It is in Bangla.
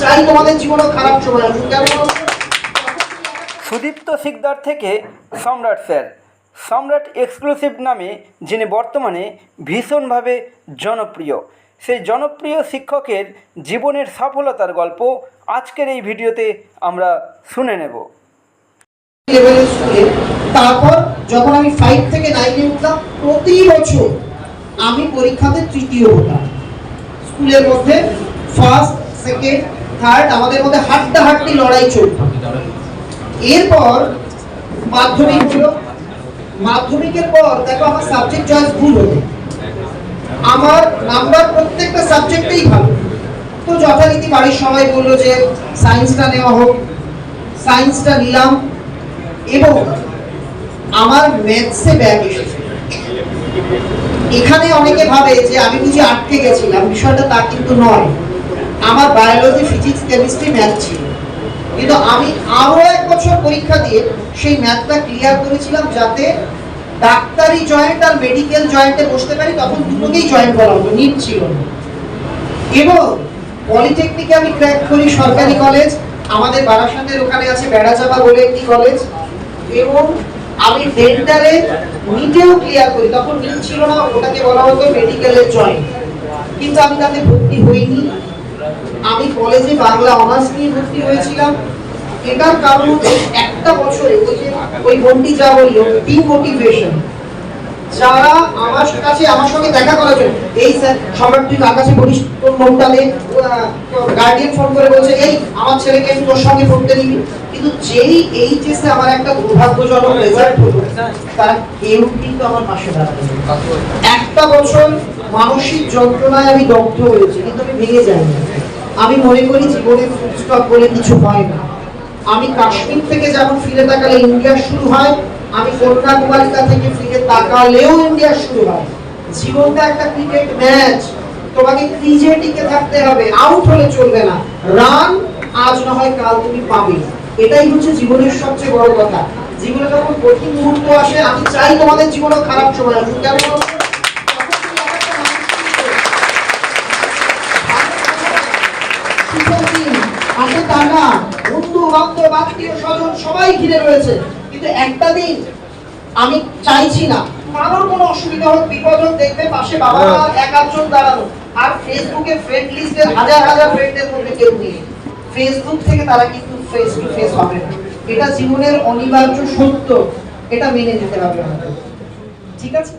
চাই তোমাদের জীবনেও খারাপ সময় আসুক কেন সুদীপ্ত শিকদার থেকে সম্রাট স্যার। সম্রাট এক্সক্লুসিভ নামে যিনি বর্তমানে ভীষণভাবে জনপ্রিয়। সেই জনপ্রিয় শিক্ষকের জীবনের সফলতার গল্প আজকের এই ভিডিওতে আমরা শুনে নেব। তারপর যখন আমি ফাইভ থেকে নাইনে উঠলাম প্রতি বছর আমি পরীক্ষাতে তৃতীয় হতাম। স্কুলের মধ্যে ফার্স্ট সেকেন্ড থার্ড, আমাদের মধ্যে হাড্ডাহাড্ডি লড়াই চলত এরপর মাধ্যমিক হলো মাধ্যমিকের পর দেখো আমার সাবজেক্ট চয়েস ভুল হলো। আমার নাম্বার প্রত্যেকটা সাবজেক্টেই ভালো। তো যথারীতি বাড়ির সবাই বলল যে সায়েন্সটা নেওয়া হোক। সায়েন্সটা নিলাম। এবং আমার ম্যাথসে ব্যাগ এসেছে। এখানে অনেকে ভাবে যে আমি বুঝি আটকে গেছিলাম। বিষয়টা তা কিন্তু নয়। আমার বায়োলজি ফিজিক্স কেমিস্ট্রি ম্যাথ ছিল। কিন্তু আমি আরও এক বছর পরীক্ষা দিয়ে সেই ম্যাথটা ক্লিয়ার করেছিলাম যাতে ডাক্তারি জয়েন্ট আর মেডিকেল জয়েন্টে বসতে পারি, তখন দুটোকেই জয়েন্ট করা হতো নিট ছিল। এবং পলিটেকনিকে আমি ক্র্যাক করি সরকারি কলেজ আমাদের বারাসাতের ওখানে আছে বেড়াচাপা বলে একটি কলেজ এবং আমি ডেন্টালে নিটেও ক্লিয়ার করি, তখন নিট ছিল না, ওটাকে বলা হতো মেডিকেলের জয়েন্ট কিন্তু আমি তাতে ভর্তি হইনি। আমি কলেজে বাংলা অনার্স নিয়ে ভর্তি হয়েছিলাম। এটার কারণ হচ্ছে একটা বছরে ওই যে ওই বন্টি যা বলল ডিমোটিভেশন যারা আমার কাছে আমার সঙ্গে দেখা করার জন্য এই স্যার সম্রাট তুই কার কাছে পড়িস তোর নে গার্ডিয়ান ফোন করে বলছে এই আমার ছেলেকে তোর সঙ্গে পড়তে দিবি। কিন্তু যেই এইচএসে আমার একটা দুর্ভাগ্যজনক রেজাল্ট হলো তারা কেউ কিন্তু আমার পাশে দাঁড়াবে একটা বছর মানসিক যন্ত্রণায় আমি দগ্ধ হয়েছি কিন্তু আমি ভেঙে যাইনি। আমি মনে করি জীবনে ফুলস্টপ বলে কিছু হয় না। আমি কাশ্মীর থেকে যেমন ফিরে তাকালে ইন্ডিয়া শুরু হয়, আমি কন্যাকুমারিকা থেকে ফিরে তাকালেও ইন্ডিয়া শুরু হয়। জীবনটা একটা ক্রিকেট ম্যাচ। তোমাকে ক্রিজে টিকে থাকতে হবে আউট হলে চলবে না। রান আজ না হয় কাল তুমি পাবে। এটাই হচ্ছে জীবনের সবচেয়ে বড় কথা। জীবনে যখন কঠিন মুহূর্ত আসে, আমি চাই তোমাদের জীবনেও খারাপ সময় আসুক। কেন হাতে টাকা, বন্ধু বান্ধব আত্মীয় স্বজন সবাই ঘিরে রয়েছে। কিন্তু একটা দিন আমি চাইছি না। কারোর কোনো অসুবিধা হোক বিপদ হোক দেখবে পাশে বাবা মা এক আধজন দাঁড়ানো আর ফেসবুকে ফ্রেন্ড লিস্টের হাজার হাজার ফ্রেন্ডের মধ্যে কেউ নেই। ফেসবুক থেকে তারা কিন্তু ফেস টু ফেস হবে না। এটা জীবনের অনিবার্য সত্য। এটা মেনে নিতে হবে ঠিক আছে?